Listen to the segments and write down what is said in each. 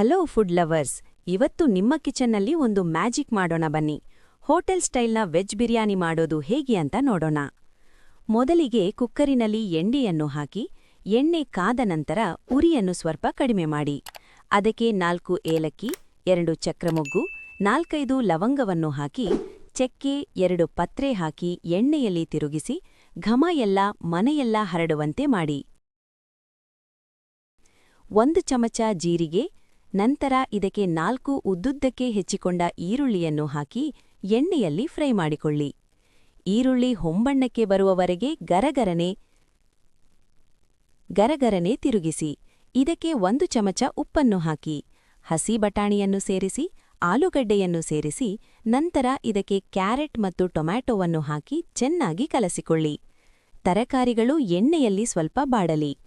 Hello food lovers, ಇವತ್ತು ನಿಮ್ಮ ಕಿಚನ್ನಲ್ಲಿ ಒಂದು ಮ್ಯಾಜಿಕ್ ಮಾಡೋಣ ಬನ್ನಿ. ಹೋಟೆಲ್ ಸ್ಟೈಲ್ನ ವೆಜ್ ಬಿರಿಯಾನಿ ಮಾಡೋದು ಹೇಗೆ ಅಂತ ನೋಡೋಣ. ಮೊದಲಿಗೆ ಕುಕ್ಕರಿನಲ್ಲಿ ಎಣ್ಣೆಯನ್ನು ಹಾಕಿ, ಎಣ್ಣೆ ಕಾದ ನಂತರ ಉರಿಯನ್ನು ಸ್ವಲ್ಪ ಕಡಿಮೆ ಮಾಡಿ. ಅದಕ್ಕೆ ನಾಲ್ಕು ಏಲಕ್ಕಿ, ಎರಡು ಚಕ್ರಮೊಗ್ಗು, ನಾಲ್ಕೈದು ಲವಂಗವನ್ನು ಹಾಕಿ, ಚೆಕ್ಕೆ ಎರಡು ಪತ್ರೆ ಹಾಕಿ ಎಣ್ಣೆಯಲ್ಲಿ ತಿರುಗಿಸಿ, ಘಮ ಎಲ್ಲ ಮನೆಯೆಲ್ಲ ಹರಡುವಂತೆ ಮಾಡಿ. ಒಂದು ಚಮಚ ಜೀರಿಗೆ ನಂತರ ಇದಕ್ಕೆ ನಾಲ್ಕು ಉದ್ದುದ್ದಕ್ಕೆ ಹೆಚ್ಚಿಕೊಂಡ ಈರುಳ್ಳಿಯನ್ನು ಹಾಕಿ ಎಣ್ಣೆಯಲ್ಲಿ ಫ್ರೈ ಮಾಡಿಕೊಳ್ಳಿ. ಈರುಳ್ಳಿ ಹೊಂಬಣ್ಣಕ್ಕೆ ಬರುವವರೆಗೆ ಗರಗರನೆ ಗರಗರನೆ ತಿರುಗಿಸಿ, ಇದಕ್ಕೆ ಒಂದು ಚಮಚ ಉಪ್ಪನ್ನು ಹಾಕಿ, ಹಸಿ ಬಟಾಣಿಯನ್ನು ಸೇರಿಸಿ, ಆಲೂಗಡ್ಡೆಯನ್ನು ಸೇರಿಸಿ, ನಂತರ ಇದಕ್ಕೆ ಕ್ಯಾರೆಟ್ ಮತ್ತು ಟೊಮ್ಯಾಟೊವನ್ನು ಹಾಕಿ ಚೆನ್ನಾಗಿ ಕಲಸಿಕೊಳ್ಳಿ. ತರಕಾರಿಗಳು ಎಣ್ಣೆಯಲ್ಲಿ ಸ್ವಲ್ಪ ಬಾಡಲಿ.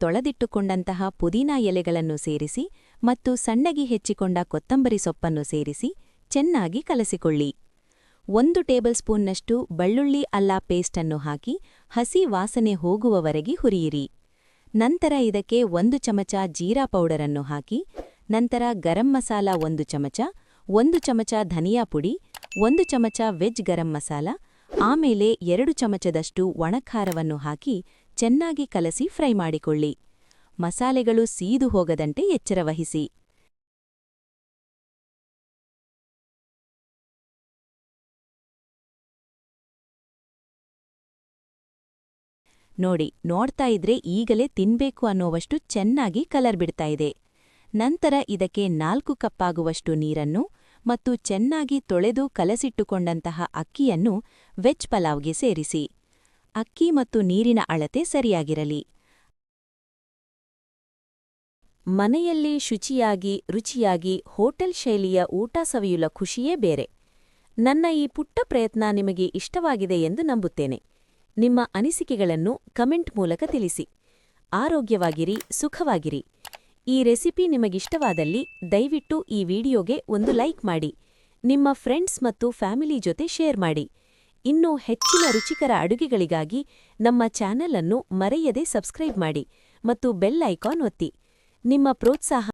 ತೊಳೆದಿಟ್ಟುಕೊಂಡಂತಹ ಪುದೀನಾ ಎಲೆಗಳನ್ನು ಸೇರಿಸಿ ಮತ್ತು ಸಣ್ಣಗಿ ಹೆಚ್ಚಿಕೊಂಡ ಕೊತ್ತಂಬರಿ ಸೊಪ್ಪನ್ನು ಸೇರಿಸಿ ಚೆನ್ನಾಗಿ ಕಲಸಿಕೊಳ್ಳಿ. ಒಂದು ಟೇಬಲ್ ಸ್ಪೂನ್ನಷ್ಟು ಬೆಳ್ಳುಳ್ಳಿ ಅಲ್ಲ ಪೇಸ್ಟನ್ನು ಹಾಕಿ ಹಸಿ ವಾಸನೆ ಹೋಗುವವರೆಗೆ ಹುರಿಯಿರಿ. ನಂತರ ಇದಕ್ಕೆ ಒಂದು ಚಮಚ ಜೀರಾ ಪೌಡರನ್ನು ಹಾಕಿ, ನಂತರ ಗರಂ ಮಸಾಲ ಒಂದು ಚಮಚ ಒಂದು ಚಮಚ ಧನಿಯಾ ಪುಡಿ, ಒಂದು ಚಮಚ ವೆಜ್ ಗರಂ ಮಸಾಲ, ಆಮೇಲೆ ಎರಡು ಚಮಚದಷ್ಟು ಒಣಖಾರವನ್ನು ಹಾಕಿ ಚೆನ್ನಾಗಿ ಕಲಸಿ ಫ್ರೈ ಮಾಡಿಕೊಳ್ಳಿ. ಮಸಾಲೆಗಳು ಸೀದು ಹೋಗದಂತೆ ಎಚ್ಚರವಹಿಸಿ ನೋಡಿ, ನೋಡ್ತಾ ಇದ್ರೆ ಈಗಲೇ ತಿನ್ಬೇಕು ಅನ್ನೋವಷ್ಟು ಚೆನ್ನಾಗಿ ಕಲರ್ ಬಿಡ್ತಾ ಇದೆ. ನಂತರ ಇದಕ್ಕೆ ನಾಲ್ಕು ಕಪ್ಪಾಗುವಷ್ಟು ನೀರನ್ನು ಮತ್ತು ಚೆನ್ನಾಗಿ ತೊಳೆದು ಕಲಸಿಟ್ಟುಕೊಂಡಂತಹ ಅಕ್ಕಿಯನ್ನು ವೆಜ್ ಪಲಾವ್ಗೆ ಸೇರಿಸಿ. ಅಕ್ಕಿ ಮತ್ತು ನೀರಿನ ಅಳತೆ ಸರಿಯಾಗಿರಲಿ. ಮನೆಯಲ್ಲಿ ಶುಚಿಯಾಗಿ, ರುಚಿಯಾಗಿ ಹೋಟೆಲ್ ಶೈಲಿಯ ಊಟ ಸವಿಯುಲ ಖುಷಿಯೇ ಬೇರೆ. ನನ್ನ ಈ ಪುಟ್ಟ ಪ್ರಯತ್ನ ನಿಮಗೆ ಇಷ್ಟವಾಗಿದೆ ಎಂದು ನಂಬುತ್ತೇನೆ. ನಿಮ್ಮ ಅನಿಸಿಕೆಗಳನ್ನು ಕಮೆಂಟ್ ಮೂಲಕ ತಿಳಿಸಿ. ಆರೋಗ್ಯವಾಗಿರಿ, ಸುಖವಾಗಿರಿ. ಈ ರೆಸಿಪಿ ನಿಮಗಿಷ್ಟವಾದಲ್ಲಿ ದಯವಿಟ್ಟು ಈ ವಿಡಿಯೋಗೆ ಒಂದು ಲೈಕ್ ಮಾಡಿ. ನಿಮ್ಮ ಫ್ರೆಂಡ್ಸ್ ಮತ್ತು ಫ್ಯಾಮಿಲಿ ಜೊತೆ ಶೇರ್ ಮಾಡಿ. ಇನ್ನೂ ಹೆಚ್ಚಿನ ರುಚಿಕರ ಅಡುಗೆಗಳಿಗಾಗಿ ನಮ್ಮ ಚಾನೆಲ್ ಅನ್ನು ಮರೆಯದೆ ಸಬ್ಸ್ಕ್ರೈಬ್ ಮಾಡಿ ಮತ್ತು ಬೆಲ್ ಐಕಾನ್ ಒತ್ತಿ. ನಿಮ್ಮ ಪ್ರೋತ್ಸಾಹ